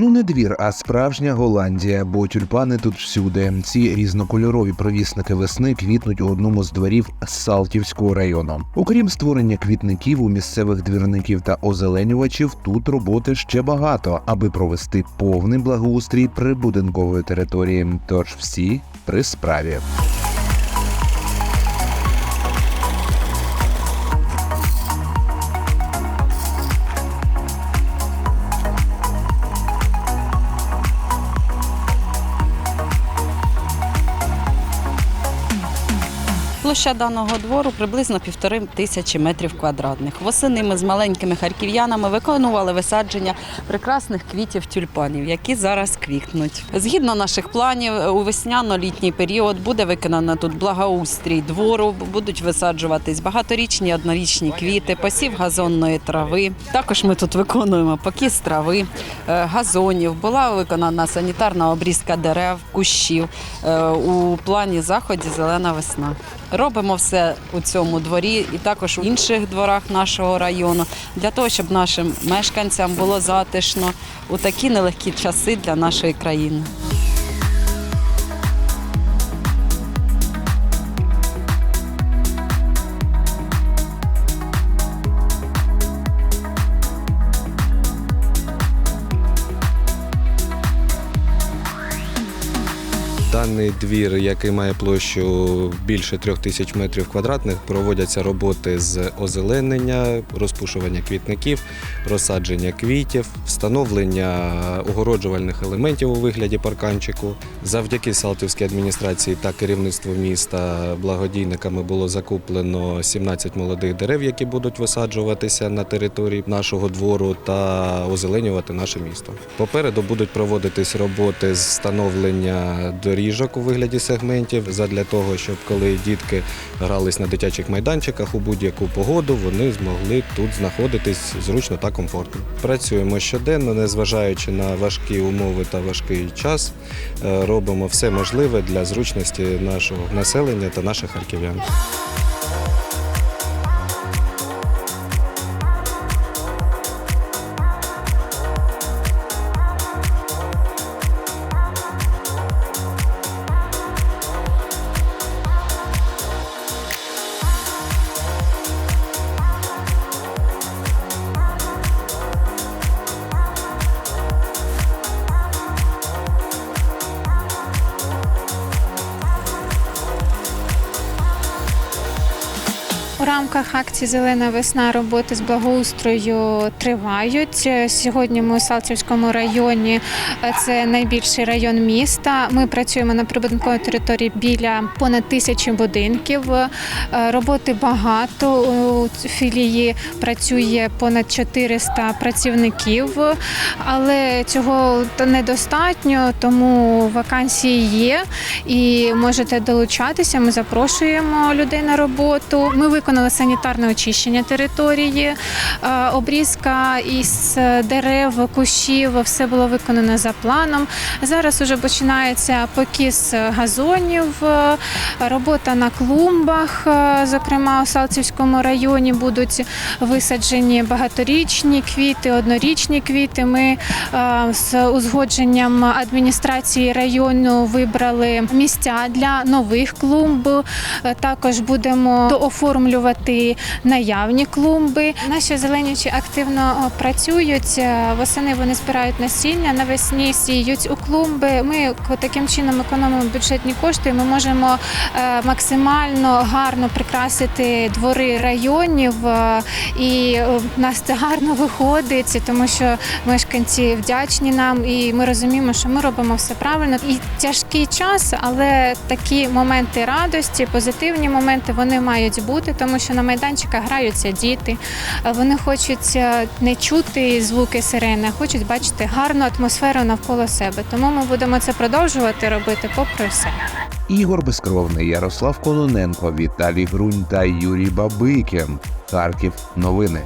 Ну не двір, а справжня Голландія, бо тюльпани тут всюди. Ці різнокольорові провісники весни квітнуть у одному з дворів Салтівського району. Окрім створення квітників у місцевих двірників та озеленювачів, тут роботи ще багато, аби провести повний благоустрій прибудинкової території. Тож всі при справі. Площа даного двору приблизно півтори тисячі метрів квадратних. Восени ми з маленькими харків'янами виконували висадження прекрасних квітів тюльпанів, які зараз квітнуть. Згідно наших планів, у весняно-літній період буде виконано тут благоустрій двору, будуть висаджуватись багаторічні однорічні квіти, посів газонної трави. Також ми тут виконуємо покіс трави, е, газонів. Була виконана санітарна обрізка дерев, кущів. Е, У плані заході зелена весна. Робимо все у цьому дворі і також в інших дворах нашого району для того, щоб нашим мешканцям було затишно у такі нелегкі часи для нашої країни. Даний двір, який має площу більше трьох тисяч метрів квадратних, проводяться роботи з озеленення, розпушування квітників, розсадження квітів, встановлення огороджувальних елементів у вигляді парканчику. Завдяки Салтівській адміністрації та керівництву міста благодійниками було закуплено 17 молодих дерев, які будуть висаджуватися на території нашого двору та озеленювати наше місто. Попереду будуть проводитись роботи з встановлення доріжок у вигляді сегментів задля того, щоб коли дітки грались на дитячих майданчиках у будь-яку погоду, вони змогли тут знаходитись зручно та комфортно. Працюємо щоденно, незважаючи на важкі умови та важкий час, е, робимо все можливе для зручності нашого населення та наших харків'ян. Рамках акції Зелена весна роботи з благоустрою тривають. Сьогодні ми у Салтівському районі. е, Це найбільший район міста. Ми працюємо на прибудинковій території біля понад тисячі будинків. Е, Роботи багато. У філії працює понад 400 працівників, але цього недостатньо, тому вакансії є і можете долучатися. Ми запрошуємо людей на роботу. Ми виконали санітарне очищення території, е, обрізка із дерев, кущів. Все було виконано за планом. Зараз вже починається покіс газонів, е, робота на клумбах. е, Зокрема, у Салтівському районі будуть висаджені багаторічні квіти, однорічні квіти. Ми з узгодженням адміністрації району вибрали місця для нових клумб. Також будемо дооформлювати наявні клумби. Наші зеленючі активно працюють. Е, Восени вони збирають насіння, навесні сіють у клумби. Ми таким чином економимо бюджетні кошти. Ми можемо е, максимально гарно прикрасити двори районів, е, і в нас це гарно виходить, тому що мешканці вдячні нам, і ми розуміємо, що ми робимо все правильно. І тяжкий час, але такі моменти радості, позитивні моменти вони мають бути, тому що на майданчиках граються діти. Е, Вони хочуть е, не чути звуки сирени, хочуть бачити гарну атмосферу навколо себе. Тому ми будемо це продовжувати робити попри все. Ігор Безкровний, Ярослав Кононенко, Віталій Грунь та Юрій Бабикін. Харків. Новини.